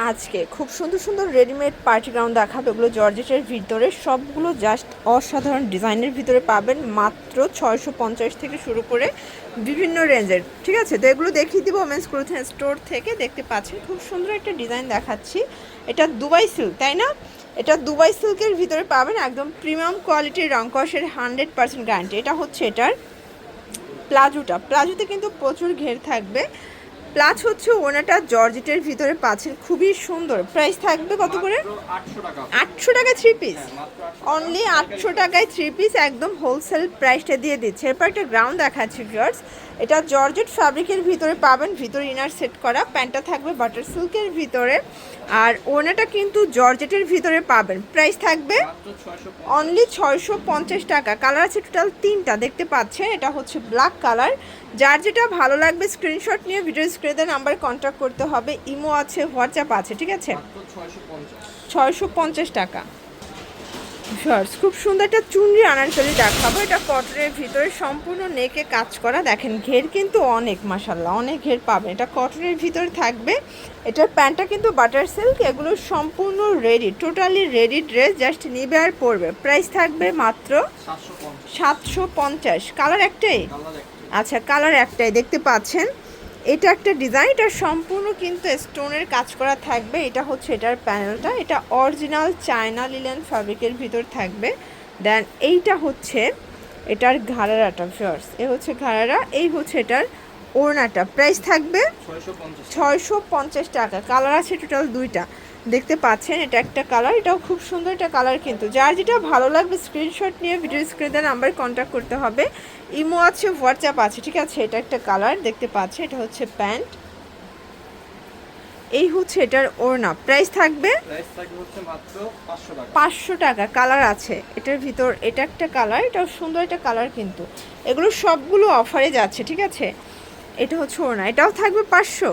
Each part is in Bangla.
আজকে খুব সুন্দর সুন্দর রেডিমেড পার্টি গ্রাউন্ড দেখাবে এগুলো জর্জেটের ভিতরে। সবগুলো জাস্ট অসাধারণ ডিজাইনের ভিতরে পাবেন মাত্র ছয়শো পঞ্চাশ থেকে শুরু করে বিভিন্ন রেঞ্জের ঠিক আছে? তো এগুলো দেখিয়ে দিব ওমেন্স ক্লোথিং স্টোর থেকে। দেখতে পাচ্ছেন, খুব সুন্দর একটা ডিজাইন দেখাচ্ছি। এটা দুবাই সিল্ক তাই না? এটা দুবাই সিল্কের ভিতরে পাবেন একদম প্রিমিয়াম কোয়ালিটির রংকসের হান্ড্রেড পার্সেন্ট গ্যারান্টি এটা হচ্ছে এটার প্লাজোটা। প্লাজোতে কিন্তু প্রচুর ঘের থাকবে। প্লাজ হচ্ছে ওনাটা জর্জেটের ভিতরে পাচ্ছেন খুবই সুন্দর। প্রাইস থাকবে কত করে? আটশো টাকা। থ্রি পিস অনলি আটশো টাকায় থ্রি পিস একদম হোলসেল প্রাইসটা দিয়ে দিচ্ছে। এরপর একটা গ্রাউন্ড দেখাচ্ছি ভিউয়ার্স এটা জর্জেট ফ্যাব্রিকের ভিতরে পাবেন ভিতরে ইনার সেট করা প্যান্টটা থাকবে বাটার সিল্কের ভিতরে। আর ওনাটা কিন্তু জর্জেটের ভিতরে পাবেন। প্রাইস থাকবে অনলি ছয়শো পঞ্চাশ টাকা। কালার আছে টোটাল তিনটা দেখতে পাচ্ছেন? এটা হচ্ছে ব্ল্যাক কালার যার যেটা ভালো লাগবে স্ক্রিনশট নিয়ে ভিডিও স্ক্রিনে নাম্বারে কন্ট্যাক্ট করতে হবে। ইমো আছে হোয়াটসঅ্যাপ আছে ঠিক আছে? ছয়শো ছয়শো পঞ্চাশ টাকা। শর্টস খুব সুন্দর একটা চুনরি আনারকলি দেখাবো। এটা কটনের ভিতরে সম্পূর্ণ নেকে কাজ করা। দেখেন ঘের কিন্তু অনেক মাসাল্লাহ অনেক ঘের পাবেন। এটা কটনের ভিতরে থাকবে। এটার প্যান্টটা কিন্তু বাটার সিল্ক এগুলো সম্পূর্ণ ready totally ready dress just নিবে আর পরবে। প্রাইস থাকবে মাত্র সাতশো পঞ্চাশ। কালার একটাই? আচ্ছা কালার একটাই দেখতে পাচ্ছেন? এটা একটা ডিজাইন এটা সম্পূর্ণ কিন্তু স্টোনের কাজ করা থাকবে। এটা হচ্ছে এটার প্যানেলটা এটা অরিজিনাল চায়না লিলেন ফ্যাব্রিকের ভিতর থাকবে। দেন এইটা হচ্ছে এটার ঘাড়ারাটা ফিয়ার্স এ হচ্ছে ঘাড়ারা এই হচ্ছে এটার ওড়নাটা। প্রাইস থাকবে ছয়শো পঞ্চাশ ছয়শো পঞ্চাশ টাকা। কালার আছে টোটাল দুইটা। দেখতে পাচ্ছেন এটা একটা কালার এটাও খুব সুন্দর একটা কালার কিন্তু। যার যেটা ভালো লাগবে স্ক্রিনশট নিয়ে ভিডিও স্ক্রিনে নাম্বার কন্ট্যাক্ট করতে হবে। ইমো আছে হোয়াটসঅ্যাপ আছে ঠিক আছে? এটা একটা কালার দেখতে পাচ্ছেন? এটা হচ্ছে প্যান্ট এই হচ্ছে এটার ওড়না। প্রাইস থাকবে প্রাইস থাকবে হচ্ছে মাত্র পাঁচশো টাকা। পাঁচশো টাকা কালার আছে। এটার ভিতর এটা একটা কালার এটাও সুন্দর একটা কালার কিন্তু। এগুলো সবগুলো অফারে যাচ্ছে ঠিক আছে? এটা হচ্ছে ওড়না। এটাও থাকবে পাঁচশো।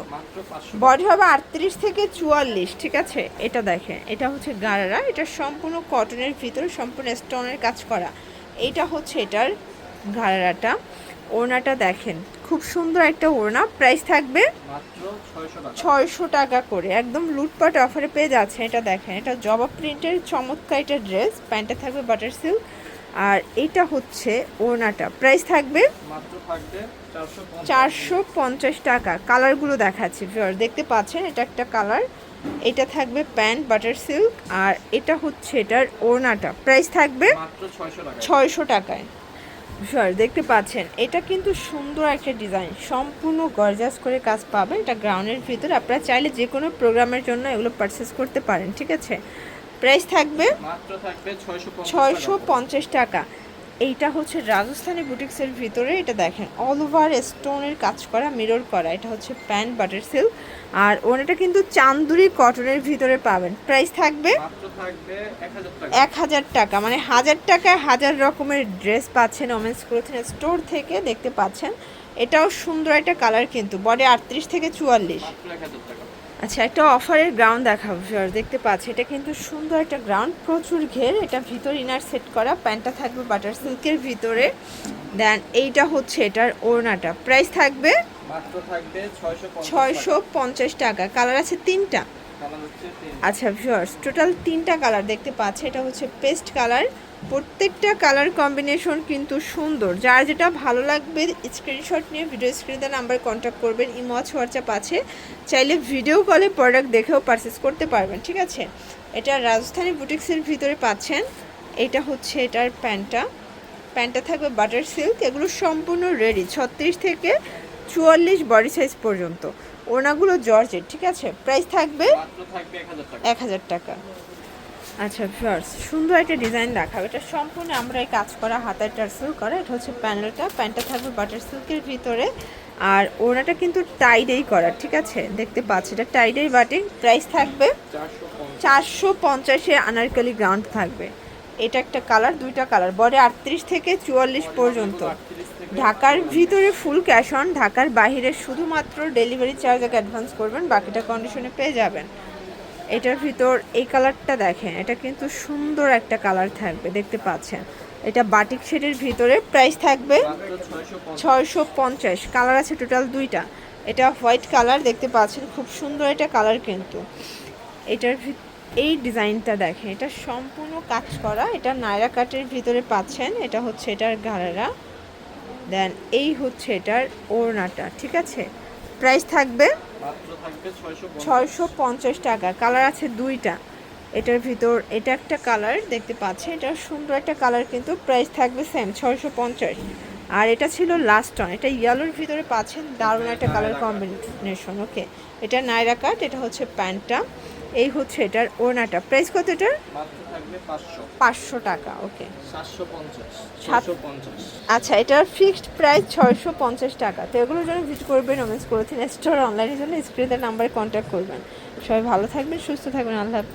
বডি হবে আটত্রিশ থেকে চুয়াল্লিশ ঠিক আছে? এটা দেখেন এটা হচ্ছে গারারা এটা সম্পূর্ণ কটনের ভিতরে সম্পূর্ণ স্টোনের কাজ করা। এটা হচ্ছে এটার গারারাটা ওড়নাটা দেখেন খুব সুন্দর একটা ওড়না। প্রাইস থাকবে ছয়শো টাকা। করে। একদম লুটপাট অফারে পেয়ে যাচ্ছে এটা দেখেন এটা জবা প্রিন্টের চমৎকার এটা ড্রেস প্যান্টটা থাকবে বাটার সিল্ক আর এটা হচ্ছে ওড়নাটা। প্রাইস থাকবে চারশো পঞ্চাশ। টাকা। কালারগুলো দেখাচ্ছি ভিউয়ার দেখতে পাচ্ছেন এটা একটা কালার এটা থাকবে প্যান্ট বাটার সিল্ক আর এটা হচ্ছে এটার ওড়নাটা। প্রাইস থাকবে ছয়শো টাকায়। ভিউয়ার দেখতে পাচ্ছেন এটা কিন্তু সুন্দর একটা ডিজাইন সম্পূর্ণ গর্জাস করে কাজ পাবেন। এটা গ্রাউন্ডের ভিতরে। আপনারা চাইলে যে কোনো প্রোগ্রামের জন্য এগুলো পারচেস করতে পারেন ঠিক আছে? প্রাইস থাকবে ছয়শো পঞ্চাশ টাকা। এইটা হচ্ছে রাজস্থানি বুটিক্সের ভিতরে এটা দেখেন অল ওভার স্টোনের কাজ করা মিরর করা এটা হচ্ছে প্যান্ট বাটার সিল্ক। আর ওনাটা কিন্তু চান্দুরি কটনের ভিতরে পাবেন। প্রাইস থাকবে এক হাজার টাকা। মানে হাজার টাকায় হাজার রকমের ড্রেস পাচ্ছেন ওমেন্স ক্লোথিং স্টোর থেকে দেখতে পাচ্ছেন। এটাও সুন্দর একটা কালার কিন্তু বডি আটত্রিশ থেকে চুয়াল্লিশ। আচ্ছা একটা অফারের গ্রাউন্ড দেখাবো ভিউয়ার দেখতে পাচ্ছি এটা কিন্তু সুন্দর একটা গ্রাউন্ড প্রচুর ঘের এটা ভিতর ইনার সেট করা প্যান্টটা থাকবে বাটার সিল্কের ভিতরে দেন এইটা হচ্ছে এটার ওড়নাটা প্রাইস থাকবে ছয়শো পঞ্চাশ টাকা। কালার আছে তিনটা। আচ্ছা ভিউয়ার্স টোটাল তিনটা কালার দেখতে পাচ্ছে। এটা হচ্ছে পেস্ট কালার প্রত্যেকটা কালার কম্বিনেশন কিন্তু সুন্দর। যার যেটা ভালো লাগবে স্ক্রিনশট নিয়ে ভিডিও স্ক্রিনে নাম্বার কন্ট্যাক্ট করবেন। ইমো আছে হোয়াটসঅ্যাপ আছে। চাইলে ভিডিও কলে প্রোডাক্ট দেখেও পারচেস করতে পারবেন, ঠিক আছে? এটা রাজস্থানি বুটিক্সের ভিতরে পাচ্ছেন। এটা হচ্ছে এটার প্যান্টটা। প্যান্টটা থাকবে বাটার সিল্ক এগুলো সম্পূর্ণ রেডি ছত্রিশ থেকে চুয়াল্লিশ বডি সাইজ পর্যন্ত। ওনাগুলো জর্জের ঠিক আছে? প্রাইস থাকবে এক হাজার টাকা। আচ্ছা ফার্স সুন্দর একটা ডিজাইন দেখাবো এটা সম্পূর্ণ আমরা এই কাজ করা হাতের টার্সেল করা। এটা হচ্ছে প্যানেলটা প্যান্টটা থাকবে বাটার সিল্কের ভিতরে। আর ওনাটা কিন্তু টাইডেই করা ঠিক আছে? দেখতে পাচ্ছি এটা টাইডেই বাটিং। প্রাইস থাকবে চারশো পঞ্চাশে আনারকলি গ্রাউন্ড থাকবে। এটা একটা কালার দুইটা কালার বডি আটত্রিশ থেকে চুয়াল্লিশ পর্যন্ত। ঢাকার ভিতরে ফুল ক্যাশ অন ঢাকার বাইরে শুধুমাত্র ডেলিভারি চার্জ আগে অ্যাডভান্স করবেন, বাকিটা কন্ডিশনে পেয়ে যাবেন। এটার ভিতর এই কালারটা দেখেন, এটা কিন্তু সুন্দর একটা কালার থাকবে, দেখতে পাচ্ছেন। এটা বাটিক শেডের ভিতরে প্রাইস থাকবে ছয়শো পঞ্চাশ কালার আছে টোটাল দুইটা। এটা হোয়াইট কালার দেখতে পাচ্ছেন, খুব সুন্দর এটা কালার কিন্তু। এটার এই ডিজাইনটা দেখেন, এটা সম্পূর্ণ কাজ করা, এটা নায়রা কাটের ভিতরে পাচ্ছেন, এটা হচ্ছে এটার গাড়ারা দেন এই হচ্ছে এটার ওড়নাটা ঠিক আছে? প্রাইস থাকবে ছয়শো পঞ্চাশ। টাকা। কালার আছে দুইটা। এটার ভিতর এটা একটা কালার দেখতে পাচ্ছেন? এটা সুন্দর একটা কালার কিন্তু প্রাইস থাকবে সেম ছয়শো পঞ্চাশ। আর এটা ছিল লাস্ট অন এটা ইয়েলোর ভিতরে পাচ্ছেন দারুণ একটা কালার কম্বিনেশন ওকে এটা নাইরা কাট এটা হচ্ছে প্যান্টটা এই হচ্ছে এটার ওড়নাটা। প্রাইস কত এটার? পাঁচশো। টাকা ওকে আচ্ছা এটার ফিক্সড প্রাইস ছয়শো পঞ্চাশ টাকা। তো এগুলোর জন্য ভিজিট করবেন রমেন্স করেছেন স্টোর অনলাইনের জন্য স্ক্রিনের নাম্বারে কন্ট্যাক্ট করবেন। সবাই ভালো থাকবেন সুস্থ থাকবেন আল্লাহ হাফেজ।